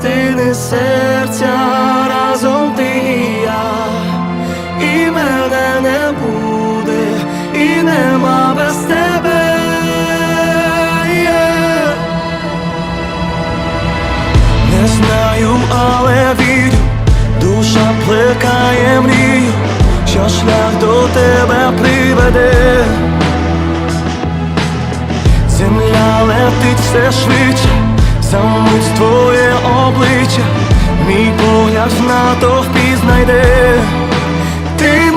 частини серця разом ти і я, і мене не буде, і нема без тебе. Yeah. Не знаю, але вірю, душа плекає мрію, що шлях до тебе приведе. Земля летить все швидше, замить твоє обличчя, мій погляд в натовпі знайде. Ти